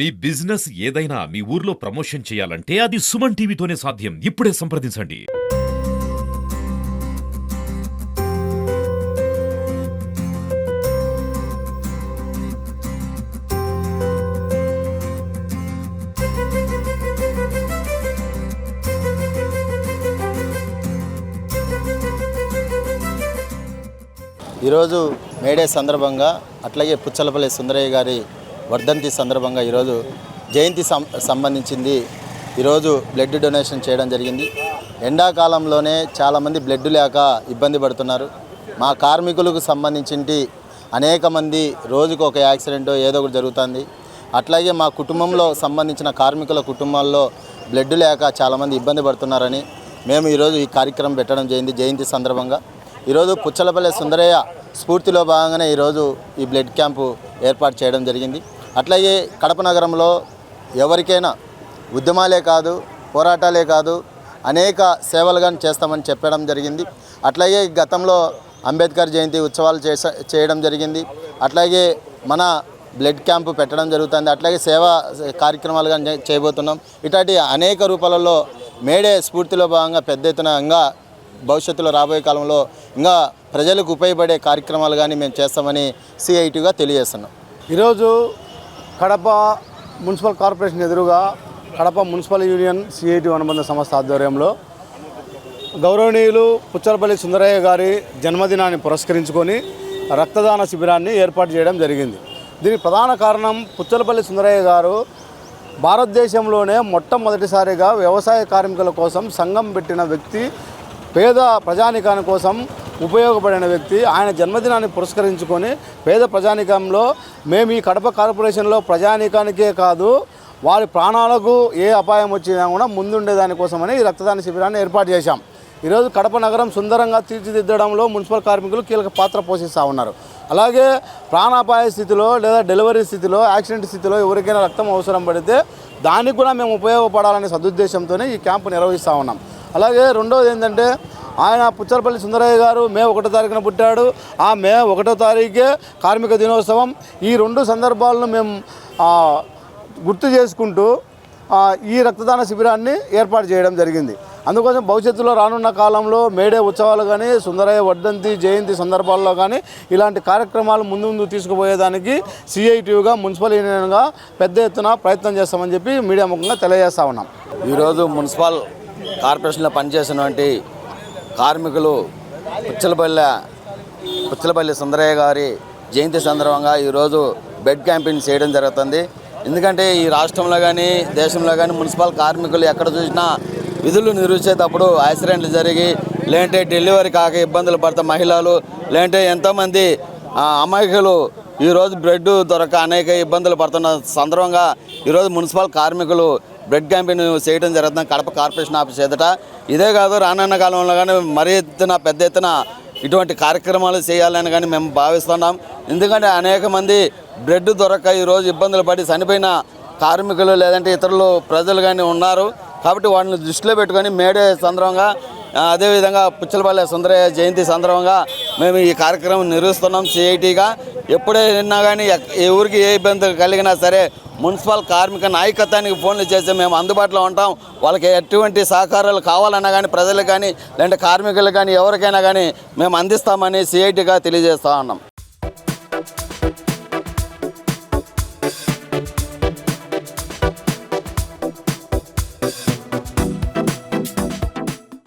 మీ business ఏదైనా మీ ఊర్లో promotion చేయాలంటే అది సుమన్ టీవీతోనే సాధ్యం. ఇప్పుడే సంప్రదించండి. ఈరోజు మేడే సందర్భంగా అట్లాగే పుచ్చలపల్లి సుందరయ్య గారి వర్ధంతి సందర్భంగా ఈరోజు జయంతి సం సంబంధించింది ఈరోజు బ్లడ్ డొనేషన్ చేయడం జరిగింది. ఎండాకాలంలోనే చాలామంది బ్లడ్ లేక ఇబ్బంది పడుతున్నారు. మా కార్మికులకు సంబంధించింటి అనేక మంది రోజుకు ఒక యాక్సిడెంట్ ఏదో ఒకటి జరుగుతుంది. అట్లాగే మా కుటుంబంలో సంబంధించిన కార్మికుల కుటుంబాల్లో బ్లడ్ లేక చాలామంది ఇబ్బంది పడుతున్నారని మేము ఈరోజు ఈ కార్యక్రమం పెట్టడం జరిగింది జయంతి సందర్భంగా. ఈరోజు పుచ్చలపల్లె సుందరయ్య స్ఫూర్తిలో భాగంగానే ఈరోజు ఈ బ్లడ్ క్యాంపు ఏర్పాటు చేయడం జరిగింది. అట్లాగే కడప నగరంలో ఎవరికైనా ఉద్యమాలే కాదు పోరాటాలే కాదు అనేక సేవలు కానీ చేస్తామని చెప్పడం జరిగింది. అట్లాగే గతంలో అంబేద్కర్ జయంతి ఉత్సవాలు చేస చేయడం జరిగింది. అట్లాగే మన బ్లడ్ క్యాంపు పెట్టడం జరుగుతుంది. అట్లాగే సేవా కార్యక్రమాలు కానీ చేయబోతున్నాం. ఇట్లాంటి అనేక రూపాలలో మేడే స్ఫూర్తిలో భాగంగా పెద్ద ఎత్తున ఇంకా భవిష్యత్తులో రాబోయే కాలంలో ఇంకా ప్రజలకు ఉపయోగపడే కార్యక్రమాలు కానీ మేము చేస్తామని సిఐటిగా తెలియజేస్తున్నాం. ఈరోజు కడప మున్సిపల్ కార్పొరేషన్ ఎదురుగా కడప మున్సిపల్ యూనియన్ సిఐటి అనుబంధ సంస్థ ఆధ్వర్యంలో గౌరవనీయులు పుచ్చలపల్లి సుందరయ్య గారి జన్మదినాన్ని పురస్కరించుకొని రక్తదాన శిబిరాన్ని ఏర్పాటు చేయడం జరిగింది. దీనికి ప్రధాన కారణం పుచ్చలపల్లి సుందరయ్య గారు భారతదేశంలోనే మొట్టమొదటిసారిగా వ్యవసాయ కార్మికుల కోసం సంఘం పెట్టిన వ్యక్తి పేద ప్రజానికాని కోసం ఉపయోగపడిన వ్యక్తి ఆయన జన్మదినాన్ని పురస్కరించుకొని పేద ప్రజానికంలో మేము ఈ కడప కార్పొరేషన్లో ప్రజానికానికే కాదు వారి ప్రాణాలకు ఏ అపాయం వచ్చినా కూడా ముందుండే దానికోసమని ఈ రక్తదాన శిబిరాన్ని ఏర్పాటు చేశాం. ఈరోజు కడప నగరం సుందరంగా తీర్చిదిద్దడంలో మున్సిపల్ కార్మికులు కీలక పాత్ర పోషిస్తూ ఉన్నారు. అలాగే ప్రాణాపాయ స్థితిలో లేదా డెలివరీ స్థితిలో యాక్సిడెంట్ స్థితిలో ఎవరికైనా రక్తం అవసరం పడితే దానికి కూడా మేము ఉపయోగపడాలనే సదుద్దేశంతోనే ఈ క్యాంపు నిర్వహిస్తూ ఉన్నాం. అలాగే రెండవది ఏంటంటే ఆయన పుచ్చలపల్లి సుందరయ్య గారు మే ఒకటో తారీఖున పుట్టాడు. ఆ మే ఒకటో తారీఖే కార్మిక దినోత్సవం. ఈ రెండు సందర్భాలను మేము గుర్తు చేసుకుంటూ ఈ రక్తదాన శిబిరాన్ని ఏర్పాటు చేయడం జరిగింది. అందుకోసం భవిష్యత్తులో రానున్న కాలంలో మేడే ఉత్సవాలు కానీ సుందరయ్య వర్ధంతి జయంతి సందర్భాల్లో కానీ ఇలాంటి కార్యక్రమాలు ముందు ముందు తీసుకుపోయేదానికి సిఐటియుగా మున్సిపల్ యూనియన్గా పెద్ద ఎత్తున ప్రయత్నం చేస్తామని చెప్పి మీడియా ముఖంగా తెలియజేస్తా ఉన్నాం. ఈరోజు మున్సిపల్ కార్పొరేషన్లో పనిచేసినటువంటి కార్మికులు పుచ్చలపల్లె పుచ్చలపల్లి సుందరయ్య గారి జయంతి సందర్భంగా ఈరోజు బెడ్ క్యాంపెయిన్ చేయడం జరుగుతుంది. ఎందుకంటే ఈ రాష్ట్రంలో కానీ దేశంలో కానీ మున్సిపల్ కార్మికులు ఎక్కడ చూసినా విధులు నిర్వహించేటప్పుడు యాక్సిడెంట్లు జరిగి లేదంటే డెలివరీ కాక ఇబ్బందులు పడతా మహిళలు లేదంటే ఎంతోమంది అమాయకులు ఈరోజు బ్రెడ్ దొరక అనేక ఇబ్బందులు పడుతున్న సందర్భంగా ఈరోజు మున్సిపల్ కార్మికులు బ్రెడ్ క్యాంపెయిన్ చేయడం జరుగుతుంది కడప కార్పొరేషన్ ఆఫీస్ ఎదుట. ఇదే కాదు రానున్న కాలంలో కానీ మరీ ఎత్తున పెద్ద ఎత్తున ఇటువంటి కార్యక్రమాలు చేయాలని కానీ మేము భావిస్తున్నాం. ఎందుకంటే అనేక మంది బ్రెడ్ దొరక ఈరోజు ఇబ్బందులు పడి చనిపోయిన కార్మికులు లేదంటే ఇతరులు ప్రజలు కానీ ఉన్నారు. కాబట్టి వాటిని దృష్టిలో పెట్టుకొని మేడే సందర్భంగా అదేవిధంగా పుచ్చలపల్లె సుందరయ్య జయంతి సందర్భంగా మేము ఈ కార్యక్రమం నిర్వహిస్తున్నాం సిఐటిగా ఎప్పుడైనా కానీ ఎక్- ఏ ఊరికి ఏ ఇబ్బంది కలిగినా సరే మున్సిపల్ కార్మిక నాయకత్వానికి ఫోన్లు చేసి మేము అందుబాటులో ఉంటాం. వాళ్ళకి ఎటువంటి సహకారాలు కావాలన్నా కానీ ప్రజలకు కానీ లేదంటే కార్మికులకు కానీ ఎవరికైనా కానీ మేము అందిస్తామని సిఐటిగా తెలియజేస్తా ఉన్నాం.